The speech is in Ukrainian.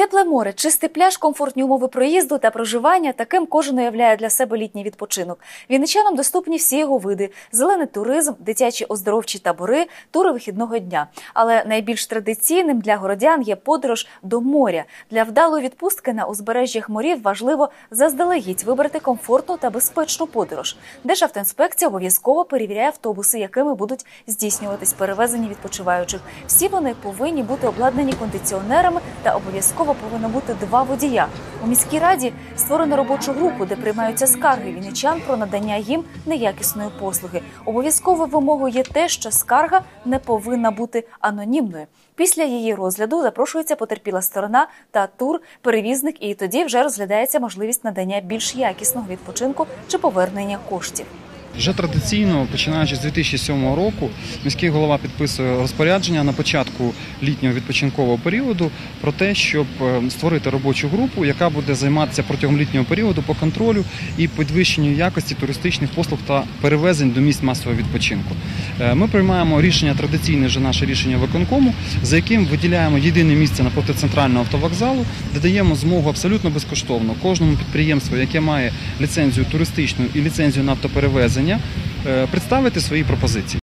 Тепле море, чистий пляж, комфортні умови проїзду та проживання. Таким кожен уявляє для себе літній відпочинок. Вінничанам доступні всі його види: зелений туризм, дитячі оздоровчі табори, тури вихідного дня. Але найбільш традиційним для городян є подорож до моря. Для вдалої відпустки на узбережжях морів важливо заздалегідь вибрати комфортну та безпечну подорож. Державтоінспекція обов'язково перевіряє автобуси, якими будуть здійснюватись перевезення відпочиваючих. Всі вони повинні бути обладнані кондиціонерами та обов'язково повинно бути два водія. У міській раді створено робочу групу, де приймаються скарги вінничан про надання їм неякісної послуги. Обов'язковою вимогою є те, що скарга не повинна бути анонімною. Після її розгляду запрошується потерпіла сторона та тур, перевізник, і тоді вже розглядається можливість надання більш якісного відпочинку чи повернення коштів. Вже традиційно, починаючи з 2007 року, міський голова підписує розпорядження на початку літнього відпочинкового періоду про те, щоб е, створити робочу групу, яка буде займатися протягом літнього періоду по контролю і підвищенню якості туристичних послуг та перевезень до місць масового відпочинку. Е, Ми приймаємо рішення традиційне вже наше рішення виконкому, за яким виділяємо єдине місце напроти центрального автовокзалу, де даємо змогу абсолютно безкоштовно кожному підприємству, яке має ліцензію туристичну і ліцензію на автоперевезення, е, представити свої пропозиції.